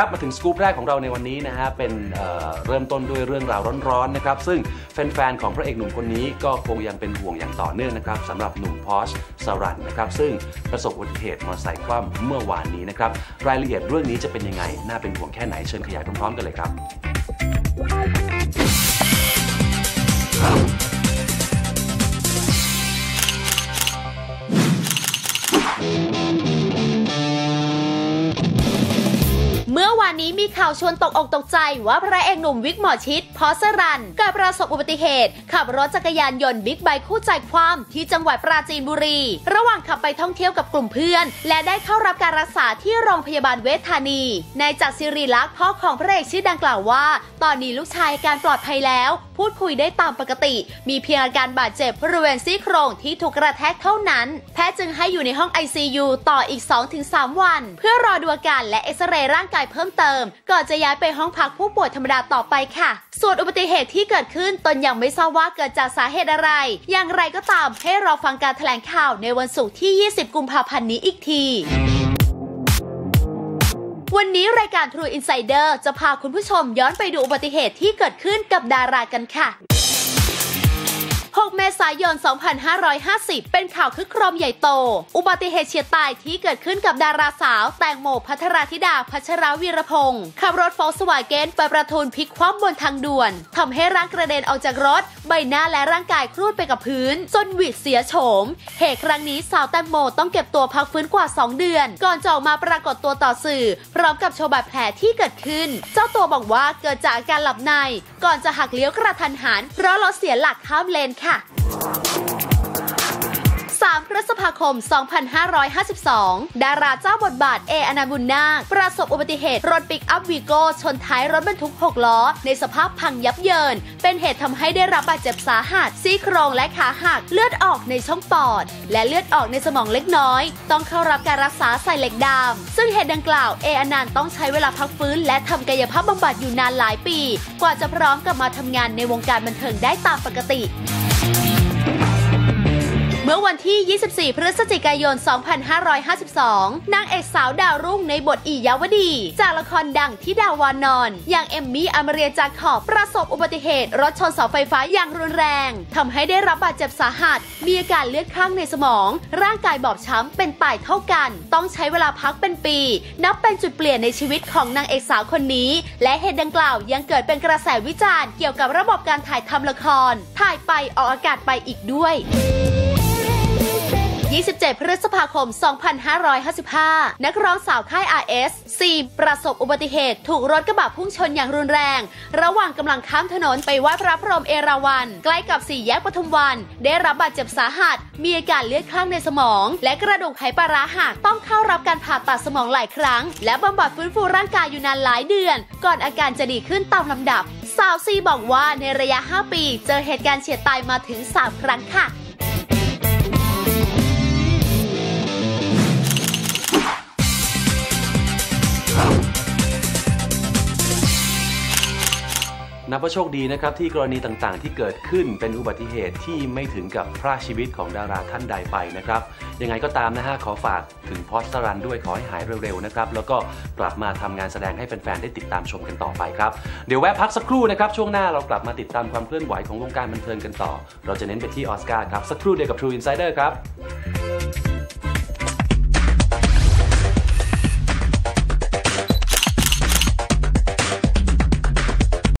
ครับมาถึงสกู๊ปแรกของเราในวันนี้นะฮะเป็นเอ่อเริ่มต้นด้วยเรื่องราวร้อนๆนะครับซึ่งแฟนๆของพระเอกหนุ่มคนนี้ก็คงยังเป็นห่วงอย่างต่อเนื่องนะครับสำหรับหนุ่มพอชสรันนะครับซึ่งประสบอุบัติเหตุมอเตอร์ไซค์คว่ำเมื่อวานนี้นะครับรายละเอียดเรื่องนี้จะเป็นยังไงน่าเป็นห่วงแค่ไหนเชิญขยายพร้อมๆกันเลยครับ นี้มีข่าวชวนตกอกตกใจว่าพระเอกหนุ่มวิกหมอชิดพอสรันเกิดประสบอุบัติเหตุ ขับรถจักรยานยนต์บิ๊กไบค์คู่ใจความที่จังหวัดปราจีนบุรี ระหว่างขับไปท่องเที่ยวกับกลุ่มเพื่อน และได้เข้ารับการรักษาที่โรงพยาบาลเวชธานีนายจักรศิริลักษ์พ่อของพระเอกชื่อดังกล่าวว่า ตอนนี้ลูกชายการปลอดภัยแล้ว พูดคุยได้ตามปกติ มีเพียงอาการบาดเจ็บบริเวณซี่โครงที่ถูกกระแทกเท่านั้น แพทย์จึงให้อยู่ในห้อง ICU ต่ออีก 2-3 วัน เพื่อรอดูอาการและเอ็กซเรย์ร่างกายเพิ่มเติมก่อนจะย้ายไปห้องพักผู้ป่วยธรรมดาต่อไปค่ะ ส่วนอุบัติเหตุที่เกิดขึ้นตนยังไม่ทราบว่าเกิดจากสาเหตุอะไร อย่างไรก็ตามให้รอฟังการแถลงข่าวในวันศุกร์ที่ 20 กุมภาพันธ์นี้อีกทีวันนี้รายการ True Insider จะพาคุณผู้ชมย้อนไปดูอุบัติเหตุที่เกิดขึ้นกับดารากันค่ะ 6 เมษายน 2550 เป็นข่าวคึกโครมใหญ่โต อุบัติเหตุเฉียดตายที่เกิดขึ้นกับดาราสาว แตงโมพัทราธิดา พัชรวีรพงศ์ขับรถฟอลสวายเกนไปประทุนพลิกคว่ำบนทางด่วนทำให้ร่างกระเด็นออกจากรถ ใบหน้าและร่างกายครูดไปกับพื้น จนหวิดเสียโฉม เหตุครั้งนี้สาวแตงโมต้องเก็บตัวพักฟื้นกว่า 2 เดือน ก่อนจะออกมาปรากฏตัวต่อสื่อ พร้อมกับโชว์บาดแผลที่เกิดขึ้น เจ้าตัวบอกว่าเกิดจากอาการหลับใน ก่อนจะหักเลี้ยวกระทันหันเพราะรถเสียหลักข้ามเลนค่ะ3 พฤษภาคม 2552 ดาราเจ้าบทบาทเออนาบุญนาค ประสบอุบัติเหตุรถปิกอัพวีโก้ชนท้ายรถบรรทุก 6 ล้อ ในสภาพพังยับเยิน เป็นเหตุทำให้ได้รับบาดเจ็บสาหัส ซี่โครงและขาหัก เลือดออกในช่องปอด และเลือดออกในสมองเล็กน้อย ต้องเข้ารับการรักษาใส่เหล็กดามซึ่งเหตุดังกล่าวเออนันต์ต้องใช้เวลาพักฟื้น และทำกายภาพบำบัดอยู่นานหลายปี กว่าจะพร้อมกลับมาทำงานในวงการบันเทิงได้ตามปกติ Thank you. เมื่อวันที่ 24 พฤศจิกายน 2552 นางเอกสาวดาวรุ่งในบทอียาวดี จากละครดังที่ดาวานอน อย่างเอมมี่อมเรียจากขอบประสบอุบัติเหตุ รถชนเสาไฟฟ้าอย่างรุนแรงทำให้ได้รับบาดเจ็บสาหัส มีอาการเลือดข้างในสมอง ร่างกายบอบช้ำเป็นตายเท่ากัน ต้องใช้เวลาพักเป็นปี นับเป็นจุดเปลี่ยนในชีวิตของนางเอกสาวคนนี้ และเหตุดังกล่าวยังเกิดเป็นกระแสวิจารณ์เกี่ยวกับระบบการถ่ายทำละคร ถ่ายไปออกอากาศไปอีกด้วย 27 พฤษภาคม 2555 นักร้องสาวค่าย RS 4 ประสบอุบัติเหตุ ถูกรถกระบะพุ่งชนอย่างรุนแรง ระหว่างกำลังข้ามถนนไปไหว้พระพรหมเอราวัณใกล้กับสี่แยกปทุมวัน ได้รับบาดเจ็บสาหัส มีอาการเลือดข้างในสมอง และกระดูกไขปลาร้าหักต้องเข้ารับการผ่าตัดสมองหลายครั้ง และบำบัดฟื้นฟูร่างกายอยู่นานหลายเดือน ก่อนอาการจะดีขึ้นตามลำดับสาวซีบอกว่าในระยะ 5 ปี เจอเหตุการณ์เฉียดตายมาถึง 3 ครั้งค่ะ นับว่าโชคดีนะครับที่กรณีต่างๆ ที่เกิดขึ้นเป็นอุบัติเหตุที่ไม่ถึงกับพรากชีวิตของดาราท่านใดไปนะครับ ยังไงก็ตามนะฮะขอฝากถึงพอสตรันด้วยขอให้หายเร็วๆนะครับแล้วก็กลับมาทำงานแสดงให้แฟนๆได้ติดตามชมกันต่อไปครับ เดี๋ยวแวะพักสักครู่นะครับ ช่วงหน้าเรากลับมาติดตามความเคลื่อนไหวของวงการบันเทิงกันต่อ เราจะเน้นไปที่ออสการ์ครับสักครู่เดียวกับ True Insider ครับ